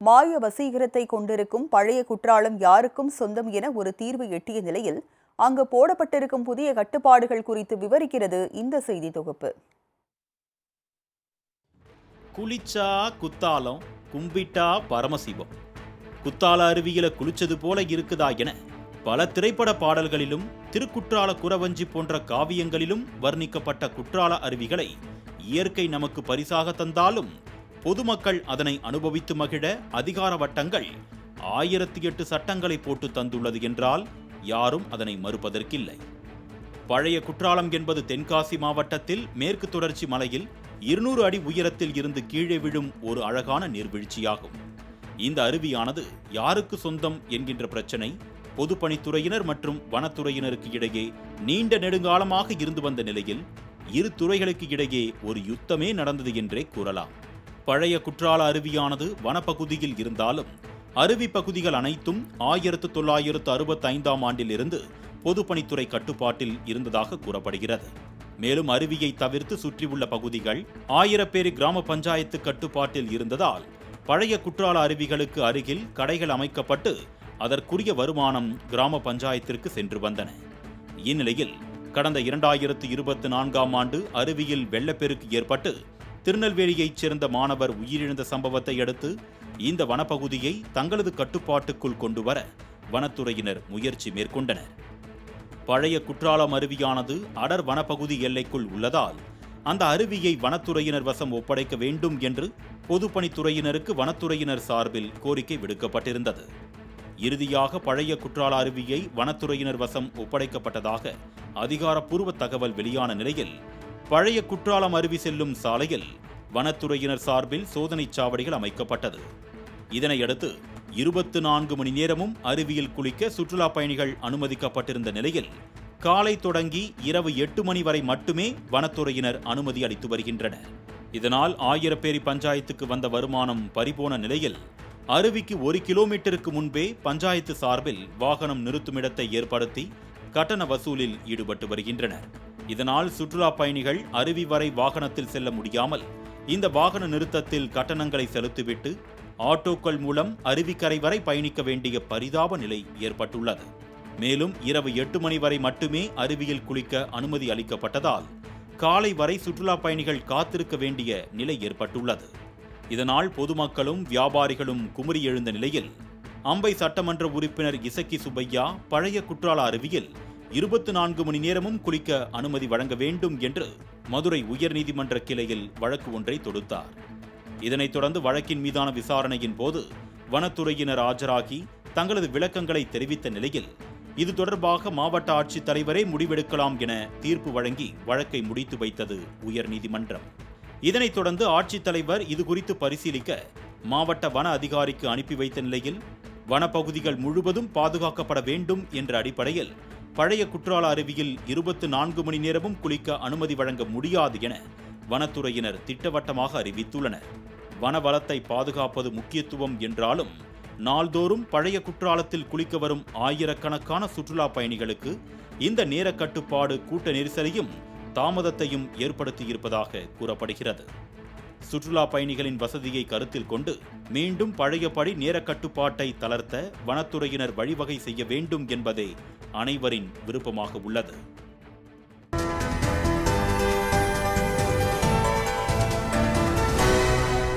மாய வசீகரத்தை கொண்டிருக்கும் பழைய குற்றாலம் யாருக்கும் சொந்தம் என ஒரு தீர்வு எட்டிய நிலையில் அங்கு போடப்பட்டிருக்கும் புதிய கட்டுப்பாடுகள் குறித்து விவரிக்கிறது இந்த செய்தி தொகுப்பு. குளிச்சா குத்தாலம் கும்பிட்டா பரமசிவம். குத்தால அருவியில குளிச்சது போல இருக்குதா என பல திரைப்பட பாடல்களிலும் திருக்குற்றால குறவஞ்சி போன்ற காவியங்களிலும் வர்ணிக்கப்பட்ட குற்றால அருவிகளை இயற்கை நமக்கு பரிசாக தந்தாலும் பொதுமக்கள் அதனை அனுபவித்து மகிழ அதிகார வட்டங்கள் ஆயிரத்தி எட்டு சட்டங்களை போட்டு தந்துள்ளது என்றால் யாரும் அதனை மறுப்பதற்கில்லை. பழைய குற்றாலம் என்பது தென்காசி மாவட்டத்தில் மேற்கு தொடர்ச்சி மலையில் இருநூறு அடி உயரத்தில் இருந்து கீழே விழும் ஒரு அழகான நீர்வீழ்ச்சியாகும். இந்த அருவியானது யாருக்கு சொந்தம் என்கின்ற பிரச்சனை பொதுப்பணித்துறையினர் மற்றும் வனத்துறையினருக்கு இடையே நீண்ட நெடுங்காலமாக இருந்து வந்த நிலையில் இரு துறைகளுக்கு இடையே ஒரு யுத்தமே நடந்தது என்றே கூறலாம். பழைய குற்றால அருவியானது வனப்பகுதியில் இருந்தாலும் அருவி பகுதிகள் அனைத்தும் ஆயிரத்து தொள்ளாயிரத்து அறுபத்தைந்தாம் ஆண்டிலிருந்து பொதுப்பணித்துறை கட்டுப்பாட்டில் இருந்ததாக கூறப்படுகிறது. மேலும் அருவியை தவிர்த்து சுற்றியுள்ள பகுதிகள் ஆயிரப்பேரி கிராம பஞ்சாயத்து கட்டுப்பாட்டில் இருந்ததால் பழைய குற்றால அருவிகளுக்கு அருகில் கடைகள் அமைக்கப்பட்டு அதற்குரிய வருமானம் கிராம பஞ்சாயத்திற்கு சென்று வந்தன. இந்நிலையில் கடந்த இரண்டாயிரத்து இருபத்தி நான்காம் ஆண்டு அருவியில் வெள்ளப்பெருக்கு ஏற்பட்டு திருநெல்வேலியைச் சேர்ந்த மாணவர் உயிரிழந்த சம்பவத்தை அடுத்து இந்த வனப்பகுதியை தங்களது கட்டுப்பாட்டுக்குள் கொண்டு வர வனத்துறையினர் முயற்சி மேற்கொண்டனர். பழைய குற்றாலம் அருவியானது அடர் வனப்பகுதி எல்லைக்குள் உள்ளதால் அந்த அருவியை வனத்துறையினர் வசம் ஒப்படைக்க வேண்டும் என்று பொதுப்பணித்துறையினருக்கு வனத்துறையினர் சார்பில் கோரிக்கை விடுக்கப்பட்டிருந்தது. இறுதியாக பழைய குற்றால அருவியை வனத்துறையினர் வசம் ஒப்படைக்கப்பட்டதாக அதிகாரப்பூர்வ தகவல் வெளியான நிலையில் பழைய குற்றாலம் அருவி செல்லும் சாலையில் வனத்துறையினர் சார்பில் சோதனைச் சாவடிகள் அமைக்கப்பட்டது. இதனையடுத்து இருபத்து நான்கு மணி நேரமும் அருவியில் குளிக்க சுற்றுலா பயணிகள் அனுமதிக்கப்பட்டிருந்த நிலையில் காலை தொடங்கி இரவு எட்டு மணி வரை மட்டுமே வனத்துறையினர் அனுமதி அளித்து வருகின்றனர். இதனால் ஆயிரப்பேரி பஞ்சாயத்துக்கு வந்த வருமானம் பறிபோன நிலையில் அருவிக்கு ஒரு கிலோமீட்டருக்கு முன்பே பஞ்சாயத்து சார்பில் வாகனம் நிறுத்துமிடத்தை ஏற்படுத்தி கட்டண வசூலில் ஈடுபட்டு வருகின்றனர். இதனால் சுற்றுலா பயணிகள் அருவி வரை வாகனத்தில் செல்ல முடியாமல் இந்த வாகன நிறுத்தத்தில் கட்டணங்களை செலுத்திவிட்டு ஆட்டோக்கள் மூலம் அருவிக்கரை வரை பயணிக்க வேண்டிய பரிதாப நிலை ஏற்பட்டுள்ளது. மேலும் இரவு எட்டு மணி வரை மட்டுமே அருவியில் குளிக்க அனுமதி அளிக்கப்பட்டதால் காலை வரை சுற்றுலா பயணிகள் காத்திருக்க வேண்டிய நிலை ஏற்பட்டுள்ளது. இதனால் பொதுமக்களும் வியாபாரிகளும் குமரி எழுந்த நிலையில் அம்பை சட்டமன்ற உறுப்பினர் இசக்கி சுப்பையா பழைய குற்றால அருவியில் இருபத்தி நான்கு மணி நேரமும் குளிக்க அனுமதி வழங்க வேண்டும் என்று மதுரை உயர்நீதிமன்ற கிளையில் வழக்கு ஒன்றை தொடுத்தார். இதனைத் தொடர்ந்து வழக்கின் மீதான விசாரணையின் போது வனத்துறையினர் ஆஜராகி தங்களது விளக்கங்களை தெரிவித்த நிலையில் இது தொடர்பாக மாவட்ட ஆட்சித் தலைவரே முடிவெடுக்கலாம் என தீர்ப்பு வழங்கி வழக்கை முடித்து வைத்தது உயர்நீதிமன்றம். இதனைத் தொடர்ந்து ஆட்சித்தலைவர் இது குறித்து பரிசீலிக்க மாவட்ட வன அதிகாரிக்கு அனுப்பி வைத்த நிலையில் வனப்பகுதிகள் முழுவதும் பாதுகாக்கப்பட வேண்டும் என்ற அடிப்படையில் பழைய குற்றால அருவியில் இருபத்து நான்கு மணி நேரமும் குளிக்க அனுமதி வழங்க முடியாது என வனத்துறையினர் திட்டவட்டமாக அறிவித்துள்ளனர். வனவளத்தை பாதுகாப்பது முக்கியத்துவம் என்றாலும் நாள்தோறும் பழைய குற்றாலத்தில் குளிக்க வரும் ஆயிரக்கணக்கான சுற்றுலா பயணிகளுக்கு இந்த நேர கட்டுப்பாடு கூட்ட நெரிசலையும் தாமதத்தையும் ஏற்படுத்தியிருப்பதாக கூறப்படுகிறது. சுற்றுலா பயணிகளின் வசதியை கருத்தில் கொண்டு மீண்டும் பழையபடி நேர கட்டுப்பாட்டை தளர்த்த வனத்துறையினர் வழிவகை செய்ய வேண்டும் என்பதே அனைவரின் விருப்பமாக உள்ளது.